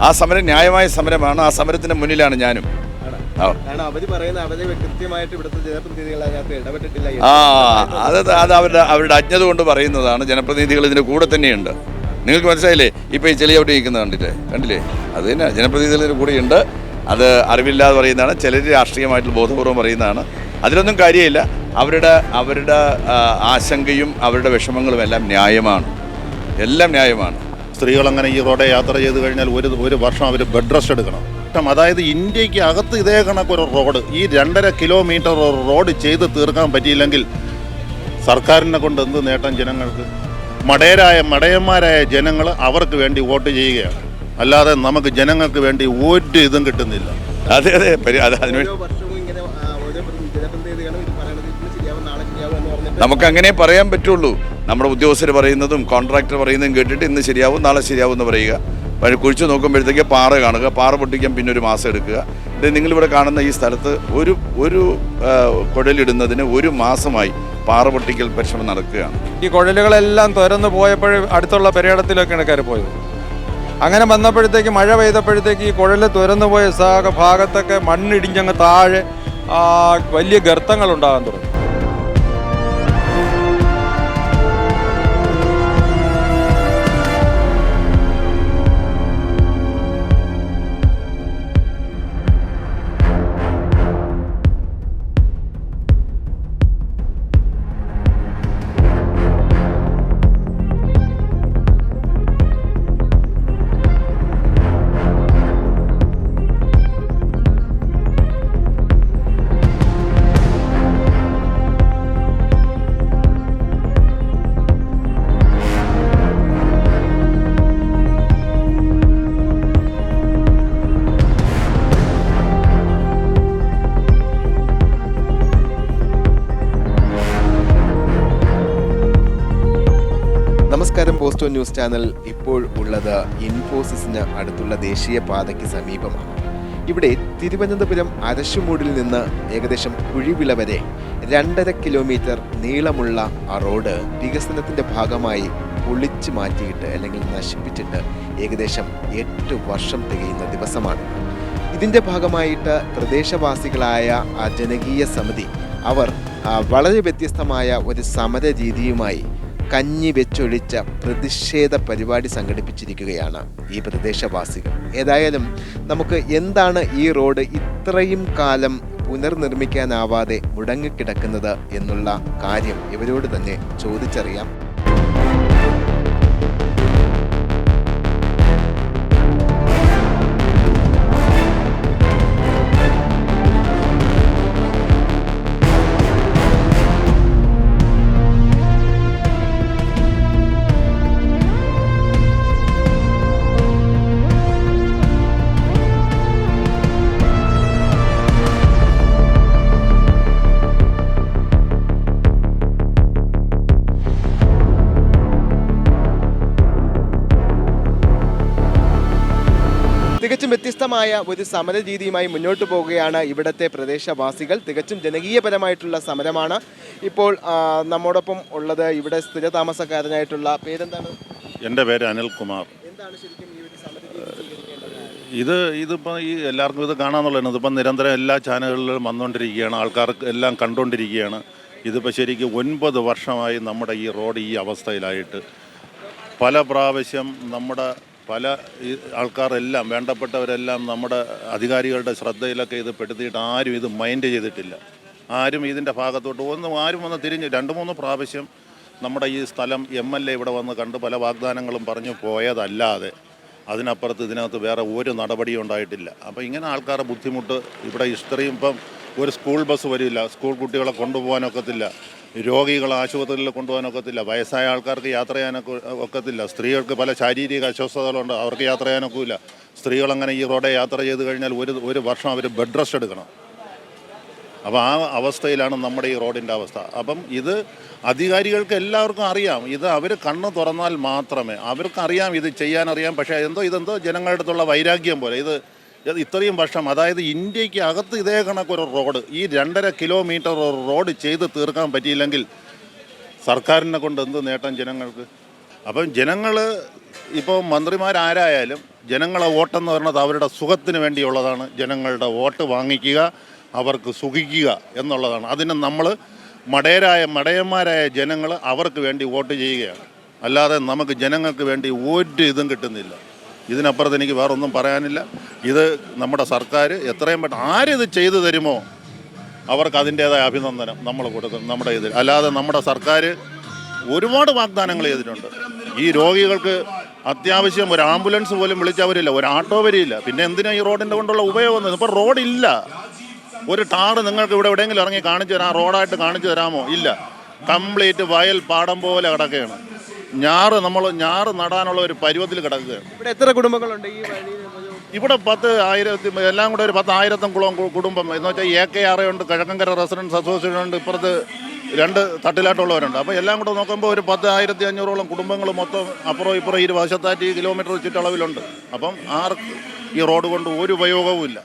ആ, സമരം ന്യായമായ സമരമാണ്. ആ സമരത്തിന്റെ മുന്നിലാണ് ഞാനും. ആ. അത് അത് അവരുടെ അവരുടെ അജ്ഞത കൊണ്ട് പറയുന്നതാണ്. ജനപ്രതിനിധികൾ ഇതിന്റെ കൂടെ തന്നെയുണ്ട്. നിങ്ങൾക്ക് മനസ്സിലായില്ലേ? ഇപ്പൊ ഈ ചെളി അവിടെ നിൽക്കുന്നത് കണ്ടില്ലേ? കണ്ടില്ലേ അത് തന്നെ ജനപ്രതിനിധികൾ ഇതിന്റെ കൂടെയുണ്ട് അത് അറിവില്ലാതെ പറയുന്നതാണ്. ചിലർ രാഷ്ട്രീയമായിട്ട് ബോധപൂർവം പറയുന്നതാണ്. അതിലൊന്നും കാര്യമില്ല. അവരുടെ അവരുടെ ആശങ്കയും അവരുടെ വിഷമങ്ങളും എല്ലാം ന്യായമാണ്. എല്ലാം ന്യായമാണ്. സ്ത്രീകൾ അങ്ങനെ ഈ റോഡെ യാത്ര ചെയ്ത് കഴിഞ്ഞാൽ ഒരു ഒരു വർഷം അവർ ബെഡ് റെസ്റ്റ് എടുക്കണം. ഇഷ്ടം അതായത് ഇന്ത്യയ്ക്ക് അകത്ത് ഇതേ കണക്കൊരു റോഡ് ഈ രണ്ടര കിലോമീറ്റർ റോഡ് ചെയ്ത് തീർക്കാൻ പറ്റിയില്ലെങ്കിൽ സർക്കാരിനെ കൊണ്ട് എന്ത് നേട്ടം ജനങ്ങൾക്ക്? മടയരായ മടയന്മാരായ ജനങ്ങൾ അവർക്ക് വേണ്ടി വോട്ട് ചെയ്യുകയാണ്. അല്ലാതെ നമുക്ക് ജനങ്ങൾക്ക് വേണ്ടി ഒരു ഇതും കിട്ടുന്നില്ല. അതെ അതെ നമുക്ക് അങ്ങനെ പറയാൻ പറ്റുള്ളൂ. നമ്മുടെ ഉദ്യോഗസ്ഥർ പറയുന്നതും കോൺട്രാക്ടർ പറയുന്നതും കേട്ടിട്ട് ഇന്ന് ശരിയാവും നാളെ ശരിയാവും എന്ന് പറയുക. വഴി കുഴിച്ച് നോക്കുമ്പോഴത്തേക്ക് പാറ കാണുക പാറ പൊട്ടിക്കാൻ പിന്നെ ഒരു മാസം എടുക്കുക. ഇത് നിങ്ങളിവിടെ കാണുന്ന ഈ സ്ഥലത്ത് ഒരു ഒരു കുഴലിടുന്നതിന് ഒരു മാസമായി പാറ പൊട്ടിക്കൽ പരിശ്രമം നടക്കുകയാണ്. ഈ കുഴലുകളെല്ലാം തുരന്ന് പോയപ്പോൾ അടുത്തുള്ള പെരയിടത്തിലൊക്കെയാണ് കയറി പോയത്. അങ്ങനെ വന്നപ്പോഴത്തേക്ക് മഴ പെയ്തപ്പോഴത്തേക്ക് ഈ കുഴൽ തുരന്നു പോയ ഭാഗത്തൊക്കെ മണ്ണിടിഞ്ഞങ്ങ് താഴെ വലിയ ഗർത്തങ്ങൾ ഉണ്ടാകാൻ തുടങ്ങി. പോസ്റ്റോ ന്യൂസ് ചാനൽ ഇപ്പോൾ ഉള്ളത് ഇൻഫോസിസിന് അടുത്തുള്ള ദേശീയ പാതയ്ക്ക് സമീപമാണ്. ഇവിടെ തിരുവനന്തപുരം അരശുമൂടിൽ നിന്ന് ഏകദേശം കുഴിവിള വരെ രണ്ടര കിലോമീറ്റർ നീളമുള്ള ആ റോഡ് വികസനത്തിന്റെ ഭാഗമായി പൊളിച്ചു മാറ്റിയിട്ട് അല്ലെങ്കിൽ നശിപ്പിച്ചിട്ട് ഏകദേശം എട്ട് വർഷം തികയുന്ന ദിവസമാണ്. ഇതിന്റെ ഭാഗമായിട്ട് പ്രദേശവാസികളായ ആ ജനകീയ സമിതി അവർ വളരെ വ്യത്യസ്തമായ ഒരു സമര രീതിയുമായി കഞ്ഞി വെച്ചൊഴിച്ച പ്രതിഷേധ പരിപാടി സംഘടിപ്പിച്ചിരിക്കുകയാണ് ഈ പ്രദേശവാസികൾ. ഏതായാലും നമുക്ക് എന്താണ് ഈ റോഡ് ഇത്രയും കാലം പുനർനിർമ്മിക്കാനാവാതെ മുടങ്ങിക്കിടക്കുന്നത് എന്നുള്ള കാര്യം ഇവരോട് തന്നെ ചോദിച്ചറിയാം. വ്യത്യസ്തമായ ഒരു സമര രീതിയുമായി മുന്നോട്ട് പോവുകയാണ് ഇവിടുത്തെ പ്രദേശവാസികൾ. തികച്ചും ജനകീയപരമായിട്ടുള്ള സമരമാണ്. ഇപ്പോൾ നമ്മോടൊപ്പം ഉള്ളത് ഇവിടെ സ്ഥിരതാമസക്കാരനായിട്ടുള്ള പേരെന്താണ്? എന്റെ പേര് അനിൽകുമാർ എന്താണ് ശരിക്കും ഈ ഒരു ഇത് ഇതിപ്പോൾ ഈ എല്ലാവർക്കും ഇത് കാണാമെന്നുള്ളതാണ് ഇതിപ്പം നിരന്തരം എല്ലാ ചാനലുകളിലും വന്നുകൊണ്ടിരിക്കുകയാണ്. ആൾക്കാർക്ക് എല്ലാം കണ്ടുകൊണ്ടിരിക്കുകയാണ്. ഇതിപ്പോൾ ശരിക്കും ഒൻപത് വർഷമായി നമ്മുടെ ഈ റോഡ് ഈ അവസ്ഥയിലായിട്ട്. പല പ്രാവശ്യം നമ്മുടെ പല ആൾക്കാരെല്ലാം വേണ്ടപ്പെട്ടവരെല്ലാം നമ്മുടെ അധികാരികളുടെ ശ്രദ്ധയിലൊക്കെ ഇത് പെടുത്തിയിട്ട് ആരും ഇത് മൈൻഡ് ചെയ്തിട്ടില്ല. ആരും ഇതിന്റെ ഭാഗത്തോട്ട് ഒന്നും ആരും വന്ന് തിരിഞ്ഞ് രണ്ട് മൂന്ന് പ്രാവശ്യം നമ്മുടെ ഈ സ്ഥലം എം എൽ എ ഇവിടെ വന്ന് കണ്ട് പല വാഗ്ദാനങ്ങളും പറഞ്ഞു പോയതല്ലാതെ അതിനപ്പുറത്ത് ഇതിനകത്ത് വേറെ ഒരു നടപടിയും ഉണ്ടായിട്ടില്ല. അപ്പോൾ ഇങ്ങനെ ആൾക്കാരുടെ ബുദ്ധിമുട്ട് ഇവിടെ ഇത്രയും ഇപ്പം ഒരു സ്കൂൾ ബസ് വരില്ല സ്കൂൾ കുട്ടികളെ കൊണ്ടുപോകാനൊക്കത്തില്ല. രോഗികളെ ആശുപത്രിയിൽ കൊണ്ടുപോകാനൊക്കത്തില്ല വയസ്സായ ആൾക്കാർക്ക് യാത്ര ചെയ്യാനൊക്കെ ഒക്കത്തില്ല. സ്ത്രീകൾക്ക് പല ശാരീരിക അസ്വസ്ഥതകളുണ്ട്. അവർക്ക് യാത്ര ചെയ്യാനൊക്കില്ല സ്ത്രീകളങ്ങനെ ഈ റോഡെ യാത്ര ചെയ്ത് കഴിഞ്ഞാൽ ഒരു ഒരു വർഷം അവർ ബെഡ് റെസ്റ്റ് എടുക്കണം. അപ്പോൾ ആ അവസ്ഥയിലാണ് നമ്മുടെ ഈ റോഡിന്റെ അവസ്ഥ. അപ്പം ഇത് അധികാരികൾക്ക് എല്ലാവർക്കും അറിയാം. ഇത് അവർ കണ്ണ് തുറന്നാൽ മാത്രമേ അവർക്കറിയാം ഇത് ചെയ്യാനറിയാം പക്ഷേ എന്തോ ഇതെന്തോ ജനങ്ങളുടെ അടുത്തുള്ള വൈരാഗ്യം പോലെ. ഇത് ഇത്രയും വർഷം അതായത് ഇന്ത്യയ്ക്ക് അകത്ത് ഇതേ കണക്കൊരു റോഡ് ഈ രണ്ടര കിലോമീറ്റർ റോഡ് ചെയ്ത് തീർക്കാൻ പറ്റിയില്ലെങ്കിൽ സർക്കാരിനെ കൊണ്ട് എന്ത് നേട്ടം ജനങ്ങൾക്ക്? അപ്പം ജനങ്ങൾ ഇപ്പോൾ മന്ത്രിമാരാരായാലും ജനങ്ങളെ വോട്ടെന്ന് പറയുന്നത് അവരുടെ സുഖത്തിന് വേണ്ടിയുള്ളതാണ്. ജനങ്ങളുടെ വോട്ട് വാങ്ങിക്കുക അവർക്ക് സുഖിക്കുക എന്നുള്ളതാണ്. അതിന് നമ്മൾ മടയരായ മടയന്മാരായ ജനങ്ങൾ അവർക്ക് വേണ്ടി വോട്ട് ചെയ്യുകയാണ്. അല്ലാതെ നമുക്ക് ജനങ്ങൾക്ക് വേണ്ടി ഒരു ഇതും കിട്ടുന്നില്ല. ഇതിനപ്പുറത്ത് എനിക്ക് വേറെ ഒന്നും പറയാനില്ല. ഇത് നമ്മുടെ സർക്കാർ എത്രയും പെട്ടെന്ന് ആരിത് ചെയ്തു തരുമോ? അവർക്ക് അതിന്റേതായ അഭിനന്ദനം നമ്മൾ കൊടുക്കും നമ്മുടെ ഇതിൽ. അല്ലാതെ നമ്മുടെ സർക്കാർ ഒരുപാട് വാഗ്ദാനങ്ങൾ ചെയ്തിട്ടുണ്ട്. ഈ രോഗികൾക്ക് അത്യാവശ്യം ഒരു ആംബുലൻസ് പോലും വിളിച്ചവരില്ല ഒരു ആട്ടോ വരിയില്ല പിന്നെ എന്തിനാ ഈ റോഡിന്റെ കൊണ്ടുള്ള ഉപയോഗം ഇപ്പോൾ റോഡില്ല. ഒരു ടാറ് നിങ്ങൾക്ക് ഇവിടെ എവിടെയെങ്കിലും ഇറങ്ങി കാണിച്ചു തരാം റോഡായിട്ട് കാണിച്ചു തരാമോ? ഇല്ല. കംപ്ലീറ്റ് വയൽ പാടം പോലെ കിടക്കുകയാണ്. ഞാറ് നമ്മൾ ഞാറ് നടാനുള്ള ഒരു പരുവത്തിൽ കിടക്കുകയാണ് ഇവിടെ എത്ര കുടുംബങ്ങളുണ്ട് ഈ വഴിയിൽ? ഇവിടെ പത്ത് ആയിരത്തി എല്ലാം കൂടെ ഒരു പത്ത് ആയിരത്തും കുളം കു- കുടുംബം. എന്ന് വെച്ചാൽ എ കെ ആർ ഉണ്ട് കിഴക്കങ്കര റെസിഡൻസ് അസോസിയേഷൻ ഉണ്ട് ഇപ്പുറത്ത് രണ്ട് തട്ടിലാട്ടുള്ളവരുണ്ട് അപ്പോൾ എല്ലാം കൂടെ നോക്കുമ്പോൾ ഒരു പത്ത് ആയിരത്തി അഞ്ഞൂറോളം കുടുംബങ്ങൾ മൊത്തം അപ്പുറം ഇപ്പുറം ഇരുവശത്താറ്റി കിലോമീറ്റർ ചുറ്റളവിലുണ്ട്. അപ്പം ആർക്ക് ഈ റോഡ് കൊണ്ട് ഒരു ഉപയോഗവും ഇല്ല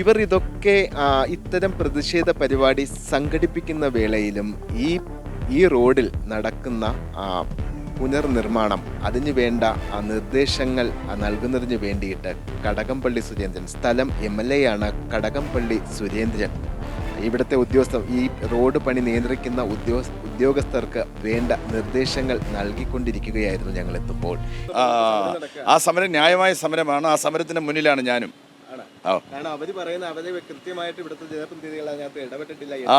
ഇവർ ഇതൊക്കെ ഇത്തരം പ്രതിഷേധ പരിപാടി സംഘടിപ്പിക്കുന്ന വേളയിലും ഈ ഈ റോഡിൽ നടക്കുന്ന പുനർനിർമ്മാണം അതിനു വേണ്ട നിർദ്ദേശങ്ങൾ നൽകുന്നതിന് വേണ്ടിയിട്ട് കടകംപള്ളി സുരേന്ദ്രൻ സ്ഥലം എം എൽ എ ആണ് കടകംപള്ളി സുരേന്ദ്രൻ. ഇവിടുത്തെ ഉദ്യോഗസ്ഥർ ഈ റോഡ് പണി നിയന്ത്രിക്കുന്ന ഉദ്യോഗ ഉദ്യോഗസ്ഥർക്ക് വേണ്ട നിർദ്ദേശങ്ങൾ നൽകിക്കൊണ്ടിരിക്കുകയായിരുന്നു ഞങ്ങൾ എത്തുമ്പോൾ. ആ, സമരം ന്യായമായ സമരമാണ്. ആ സമരത്തിന് മുന്നിലാണ് ഞാനും. കാരണം അവർ പറയുന്ന അവർ കൃത്യമായിട്ട് ഇവിടുത്തെ ജനപ്രതിനിധികൾ അതിനകത്ത് ഇടപെട്ടിട്ടില്ല. ആ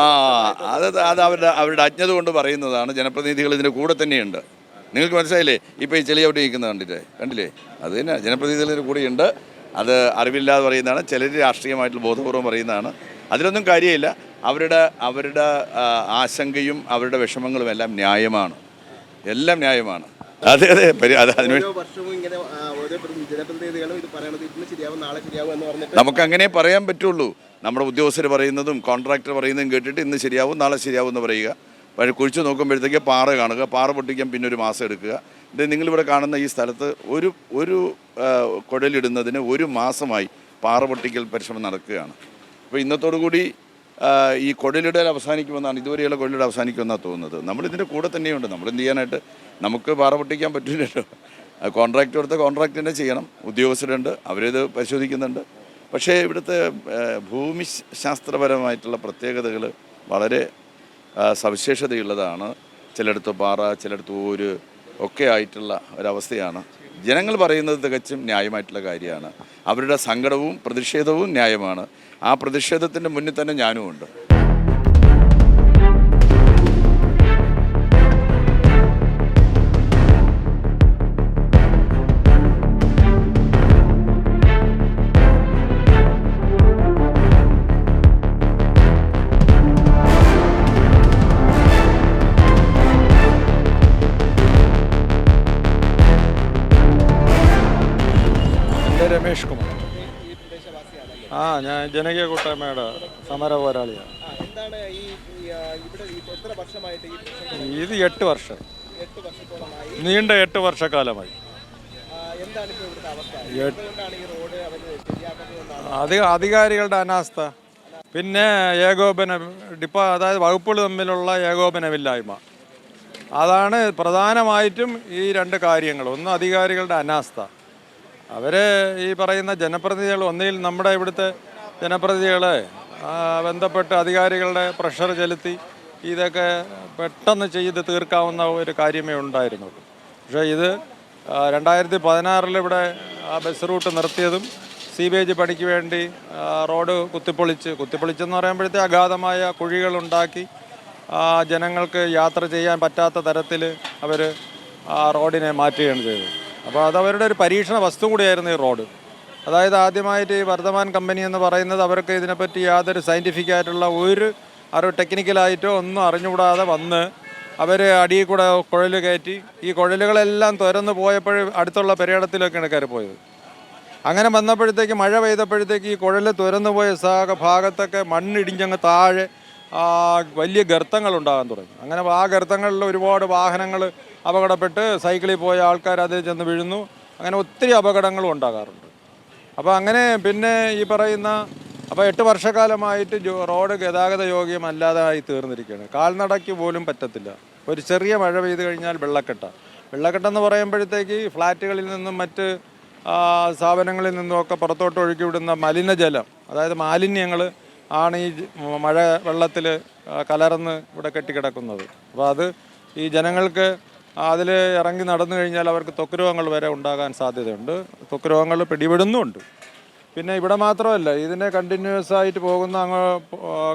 അത് അത് അവരുടെ അവരുടെ അജ്ഞത കൊണ്ട് പറയുന്നതാണ് ജനപ്രതിനിധികൾ ഇതിന്റെ കൂടെ തന്നെയുണ്ട്. നിങ്ങൾക്ക് മനസ്സിലായില്ലേ? ഇപ്പോൾ ഈ ചെളിയവിടെ നിൽക്കുന്നത് കണ്ടില്ലേ? കണ്ടില്ലേ? അത് തന്നെ ജനപ്രതിനിധികൾ ഇതിന്റെ കൂടെയുണ്ട് അത് അറിവില്ലാതെ പറയുന്നതാണ്. ചിലർ രാഷ്ട്രീയമായിട്ടുള്ള ബോധപൂർവം പറയുന്നതാണ്. അതിലൊന്നും കാര്യമില്ല. അവരുടെ അവരുടെ ആശങ്കയും അവരുടെ വിഷമങ്ങളും എല്ലാം ന്യായമാണ്. എല്ലാം ന്യായമാണ്. അതെ അതെ. പരി- അത് അതിന് ഓരോ വർഷവും ഇങ്ങനെ ആ, ഓരോ പ്രതി- ജനപ്രതിനിധികളും ഇത് പറയണത് ഇന്ന് ശരിയാവും നാളെ ശരിയാവും എന്ന് പറഞ്ഞിട്ട് നമുക്ക് അങ്ങനെ പറയാൻ പറ്റുള്ളൂ. നമ്മുടെ ഉദ്യോഗസ്ഥർ പറയുന്നതും കോൺട്രാക്ടർ പറയുന്നതും കേട്ടിട്ട് ഇന്ന് ശരിയാവും നാളെ ശരിയാവും എന്ന് പറയുക. പക്ഷേ കുഴിച്ച് നോക്കുമ്പോഴത്തേക്ക് പാറ കാണുക പാറ പൊട്ടിക്കാൻ പിന്നെ ഒരു മാസം എടുക്കുക. ഇത് നിങ്ങളിവിടെ കാണുന്ന ഈ സ്ഥലത്ത് ഒരു ഒരു കുഴലിടുന്നതിന് ഒരു മാസമായി പാറ പൊട്ടിക്കൽ പരിശ്രമം നടക്കുകയാണ്. അപ്പോൾ ഇന്നത്തോടു കൂടി ഈ കുഴലിടൽ അവസാനിക്കുമെന്നാണ് ഇതുവരെയുള്ള കുഴലിടൽ അവസാനിക്കുമെന്നാണ് തോന്നുന്നത്. നമ്മളിതിന്റെ കൂടെ തന്നെയുണ്ട്. നമ്മൾ എന്ത് ചെയ്യാനായിട്ട്? നമുക്ക് പാറ പൊട്ടിക്കാൻ പറ്റില്ലല്ലോ. കോൺട്രാക്ട് കൊടുത്ത കോൺട്രാക്ട് തന്നെ ചെയ്യണം. ഉദ്യോഗസ്ഥരുണ്ട് അവരിത് പരിശോധിക്കുന്നുണ്ട്. പക്ഷേ ഇവിടുത്തെ ഭൂമി ശാസ്ത്രപരമായിട്ടുള്ള പ്രത്യേകതകൾ വളരെ സവിശേഷതയുള്ളതാണ്. ചിലയിടത്ത് പാറ ചിലയിടത്ത് ഊര് ഒക്കെ ആയിട്ടുള്ള ഒരവസ്ഥയാണ്. ജനങ്ങൾ പറയുന്നത് തികച്ചും ന്യായമായിട്ടുള്ള കാര്യമാണ്. അവരുടെ സങ്കടവും പ്രതിഷേധവും ന്യായമാണ്. ആ പ്രതിഷേധത്തിന്റെ മുന്നിൽ തന്നെ ഞാനും ഉണ്ട് രമേഷ് കുമാർ. ആ ഞാൻ ജനകീയ കൂട്ടായ്മയുടെ സമര പോരാളിയാണ് ഇത് എട്ട് വർഷം. നീണ്ട എട്ട് വർഷക്കാലമായി. അധിക അധികാരികളുടെ അനാസ്ഥ. പിന്നെ ഏകോപന ഡിപ്പ അതായത് വകുപ്പുകൾ തമ്മിലുള്ള ഏകോപനമില്ലായ്മ. അതാണ് പ്രധാനമായിട്ടും ഈ രണ്ട് കാര്യങ്ങൾ. ഒന്ന് അധികാരികളുടെ അനാസ്ഥ. അവർ ഈ പറയുന്ന ജനപ്രതിനിധികൾ ഒന്നിൽ നമ്മുടെ ഇവിടുത്തെ ജനപ്രതിനിധികളെ ബന്ധപ്പെട്ട് അധികാരികളുടെ പ്രഷർ ചെലുത്തി ഇതൊക്കെ പെട്ടെന്ന് ചെയ്ത് തീർക്കാവുന്ന ഒരു കാര്യമേ ഉണ്ടായിരുന്നുള്ളൂ. പക്ഷേ ഇത് രണ്ടായിരത്തി പതിനാറിൽ ഇവിടെ ആ ബസ് റൂട്ട് നിർത്തിയതും സീവേജ് പണിക്ക് വേണ്ടി റോഡ് കുത്തിപ്പൊളിച്ച് കുത്തിപ്പൊളിച്ചെന്ന് പറയുമ്പോഴത്തെ അഗാധമായ കുഴികളുണ്ടാക്കി ജനങ്ങൾക്ക് യാത്ര ചെയ്യാൻ പറ്റാത്ത തരത്തിൽ അവർ ആ റോഡിനെ മാറ്റുകയാണ് ചെയ്തത്. അപ്പോൾ അതവരുടെ ഒരു പരീക്ഷണ വസ്തു കൂടിയായിരുന്നു ഈ റോഡ്. അതായത് ആദ്യമായിട്ട് ഈ വർദ്ധമാൻ കമ്പനി എന്ന് പറയുന്നത് അവർക്ക് ഇതിനെപ്പറ്റി യാതൊരു സയന്റിഫിക് ആയിട്ടുള്ള ഒരു അറിവ് ടെക്നിക്കലായിട്ടോ ഒന്നും അറിഞ്ഞുകൂടാതെ വന്ന് അവർ അടിയിൽ കൂടെ കുഴൽ കയറ്റി ഈ കുഴലുകളെല്ലാം തുരന്ന് പോയപ്പോൾ അടുത്തുള്ള പെരയിടത്തിലൊക്കെയാണ് കയറി പോയത്. അങ്ങനെ വന്നപ്പോഴത്തേക്ക് മഴ പെയ്തപ്പോഴത്തേക്ക് ഈ കുഴൽ തുരന്നു പോയ സാഗ ഭാഗത്തൊക്കെ മണ്ണിടിഞ്ഞങ്ങ് താഴെ വലിയ ഗർത്തങ്ങൾ ഉണ്ടാകാൻ തുടങ്ങി. അങ്ങനെ ആ ഗർത്തങ്ങളിൽ ഒരുപാട് വാഹനങ്ങൾ അപകടപ്പെട്ട് സൈക്കിളിൽ പോയ ആൾക്കാർ അതിൽ ചെന്ന് വീഴുന്നു. അങ്ങനെ ഒത്തിരി അപകടങ്ങളും ഉണ്ടാകാറുണ്ട്. അപ്പോൾ അങ്ങനെ പിന്നെ ഈ പറയുന്ന അപ്പോൾ എട്ട് വർഷക്കാലമായിട്ട് റോഡ് ഗതാഗത യോഗ്യമല്ലാതായി തീർന്നിരിക്കുകയാണ്. കാൽനടയ്ക്ക് പോലും പറ്റത്തില്ല. ഒരു ചെറിയ മഴ പെയ്ത് കഴിഞ്ഞാൽ വെള്ളക്കെട്ട. വെള്ളക്കെട്ടെന്ന് പറയുമ്പോഴത്തേക്ക് ഫ്ലാറ്റുകളിൽ നിന്നും മറ്റ് സ്ഥാപനങ്ങളിൽ നിന്നുമൊക്കെ പുറത്തോട്ട് ഒഴുക്കി വിടുന്ന മലിനജലം അതായത് മാലിന്യങ്ങൾ ആണ് ഈ മഴ വെള്ളത്തിൽ കലർന്ന് ഇവിടെ കെട്ടിക്കിടക്കുന്നത്. അപ്പോൾ അത് ഈ ജനങ്ങൾക്ക് അതിൽ ഇറങ്ങി നടന്നു കഴിഞ്ഞാൽ അവർക്ക് ത്വക്ക് രോഗങ്ങൾ വരെ ഉണ്ടാകാൻ സാധ്യതയുണ്ട്. ത്വക്ക് രോഗങ്ങൾ പിടിപെടുന്നുമുണ്ട് പിന്നെ ഇവിടെ മാത്രമല്ല ഇതിനെ കണ്ടിന്യൂസ് ആയിട്ട് പോകുന്ന അങ്ങ്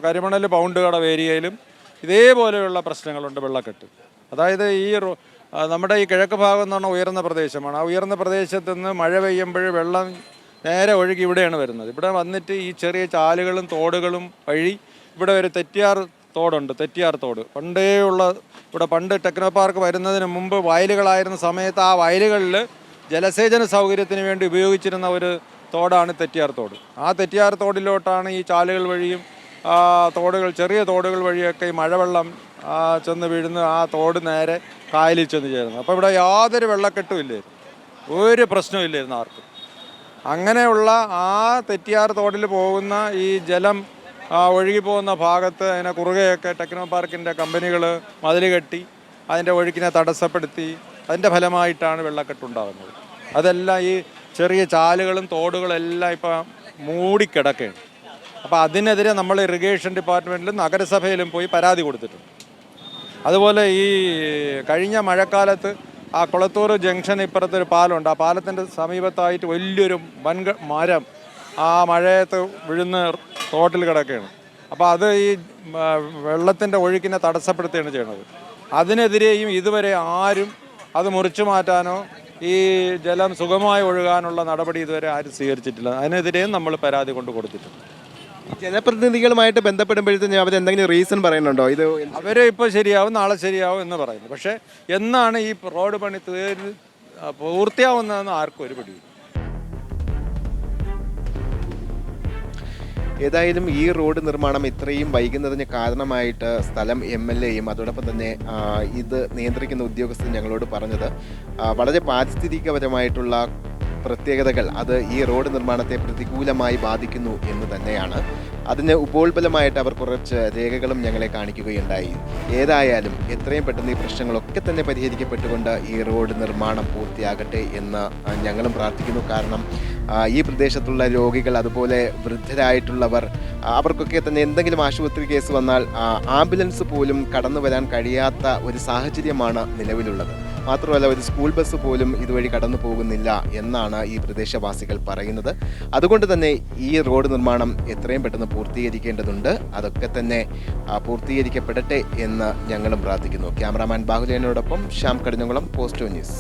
കരിമണൽ പൗണ്ട് കട ഏരിയയിലും ഇതേപോലെയുള്ള പ്രശ്നങ്ങളുണ്ട് വെള്ളക്കെട്ട്. അതായത് ഈ നമ്മുടെ ഈ കിഴക്ക് ഭാഗം എന്ന് പറഞ്ഞാൽ ഉയർന്ന പ്രദേശമാണ്. ആ ഉയർന്ന പ്രദേശത്ത് നിന്ന് മഴ പെയ്യുമ്പോൾ വെള്ളം നേരെ ഒഴുകി ഇവിടെയാണ് വരുന്നത്. ഇവിടെ വന്നിട്ട് ഈ ചെറിയ ചാലുകളും തോടുകളും വഴി ഇവിടെ ഒരു തെറ്റിയാർ തോടുണ്ട് തെറ്റിയാർ തോട്. പണ്ടേ ഉള്ള ഇവിടെ പണ്ട് ടെക്നോ പാർക്ക് വരുന്നതിന് മുമ്പ് വയലുകളായിരുന്ന സമയത്ത് ആ വയലുകളിൽ ജലസേചന സൗകര്യത്തിന് വേണ്ടി ഉപയോഗിച്ചിരുന്ന ഒരു തോടാണ് തെറ്റിയാർ തോട്. ആ തെറ്റിയാർ തോടിലോട്ടാണ് ഈ ചാലുകൾ വഴിയും തോടുകൾ ചെറിയ തോടുകൾ വഴിയൊക്കെ ഈ മഴവെള്ളം ചെന്ന് വീഴുന്ന ആ തോട് നേരെ കായലിൽ ചെന്ന് ചേരുന്നത്. അപ്പോൾ ഇവിടെ യാതൊരു വെള്ളക്കെട്ടും ഇല്ലായിരുന്നു ഒരു പ്രശ്നവും ഇല്ലായിരുന്നു ആർക്കും. അങ്ങനെയുള്ള ആ തെറ്റിയാർ തോടിൽ പോകുന്ന ഈ ജലം ആ, ഒഴുകി പോകുന്ന ഭാഗത്ത് അതിനെ കുറുകെയൊക്കെ ടെക്നോ പാർക്കിന്റെ കമ്പനികൾ മതിൽ കെട്ടി അതിന്റെ ഒഴുക്കിനെ തടസ്സപ്പെടുത്തി അതിന്റെ ഫലമായിട്ടാണ് വെള്ളക്കെട്ടുണ്ടാകുന്നത് അതെല്ലാം ഈ ചെറിയ ചാലുകളും തോടുകളും എല്ലാം ഇപ്പം മൂടിക്കിടക്കുകയാണ്. അപ്പോൾ അതിനെതിരെ നമ്മൾ ഇറിഗേഷൻ ഡിപ്പാർട്ട്മെന്റിലും നഗരസഭയിലും പോയി പരാതി കൊടുത്തിട്ടുണ്ട്. അതുപോലെ ഈ കഴിഞ്ഞ മഴക്കാലത്ത് ആ കുളത്തൂർ ജംഗ്ഷൻ ഇപ്പുറത്തൊരു പാലമുണ്ട്. ആ പാലത്തിന്റെ സമീപത്തായിട്ട് വലിയൊരു വൻക മരം ആ മഴയത്ത് വിഴുന്ന് തോട്ടിൽ കിടക്കുകയാണ്. അപ്പോൾ അത് ഈ വെള്ളത്തിന്റെ ഒഴുക്കിനെ തടസ്സപ്പെടുത്തുകയാണ് ചെയ്യുന്നത്. അതിനെതിരെയും ഇതുവരെ ആരും അത് മുറിച്ചു മാറ്റാനോ ഈ ജലം സുഖമായി ഒഴുകാനുള്ള നടപടി ഇതുവരെ ആരും സ്വീകരിച്ചിട്ടില്ല. അതിനെതിരെയും നമ്മൾ പരാതി കൊണ്ട് കൊടുത്തിട്ടുണ്ട്. ജനപ്രതിനിധികളുമായിട്ട് ബന്ധപ്പെടുമ്പോഴത്തേക്കും അവർ എന്തെങ്കിലും റീസൺ പറയുന്നുണ്ടോ? ഇത് അവർ ഇപ്പോൾ ശരിയാവും നാളെ ശരിയാവും എന്ന് പറയുന്നു. പക്ഷേ എന്നാണ് ഈ റോഡ് പണി തീർ പൂർത്തിയാവുന്നതെന്ന് ആർക്കും ഒരു പിടിയില്ല. ഏതായാലും ഈ റോഡ് നിർമ്മാണം ഇത്രയും വൈകുന്നതിന് കാരണമായിട്ട് സ്ഥലം എം എൽ എയും അതോടൊപ്പം തന്നെ ഇത് നിയന്ത്രിക്കുന്ന ഉദ്യോഗസ്ഥൻ ഞങ്ങളോട് പറഞ്ഞത് വളരെ പാരിസ്ഥിതികപരമായിട്ടുള്ള പ്രത്യേകതകൾ അത് ഈ റോഡ് നിർമ്മാണത്തെ പ്രതികൂലമായി ബാധിക്കുന്നു എന്ന് തന്നെയാണ്. അതിന് ഉപോത്ബലമായിട്ട് അവർ കുറച്ച് രേഖകളും ഞങ്ങളെ കാണിക്കുകയുണ്ടായി. ഏതായാലും എത്രയും പെട്ടെന്ന് ഈ പ്രശ്നങ്ങളൊക്കെ തന്നെ പരിഹരിക്കപ്പെട്ടുകൊണ്ട് ഈ റോഡ് നിർമ്മാണം പൂർത്തിയാകട്ടെ എന്ന് ഞങ്ങളും പ്രാർത്ഥിക്കുന്നു. കാരണം ഈ പ്രദേശത്തുള്ള രോഗികൾ അതുപോലെ വൃദ്ധരായിട്ടുള്ളവർ അവർക്കൊക്കെ തന്നെ എന്തെങ്കിലും ആശുപത്രി കേസ് വന്നാൽ ആംബുലൻസ് പോലും കടന്നു വരാൻ കഴിയാത്ത ഒരു സാഹചര്യമാണ് നിലവിലുള്ളത്. മാത്രമല്ല ഒരു സ്കൂൾ ബസ് പോലും ഇതുവഴി കടന്നു പോകുന്നില്ല എന്നാണ് ഈ പ്രദേശവാസികൾ പറയുന്നത്. അതുകൊണ്ട് തന്നെ ഈ റോഡ് നിർമ്മാണം എത്രയും പെട്ടെന്ന് പൂർത്തീകരിക്കേണ്ടതുണ്ട്. അതൊക്കെ തന്നെ പൂർത്തീകരിക്കപ്പെടട്ടെ എന്ന് ഞങ്ങളും പ്രാർത്ഥിക്കുന്നു. ക്യാമറാമാൻ ബാഹുലേനോടൊപ്പം ശ്യാം കടിഞ്ഞുകുളം പോസ്റ്റോ ന്യൂസ്.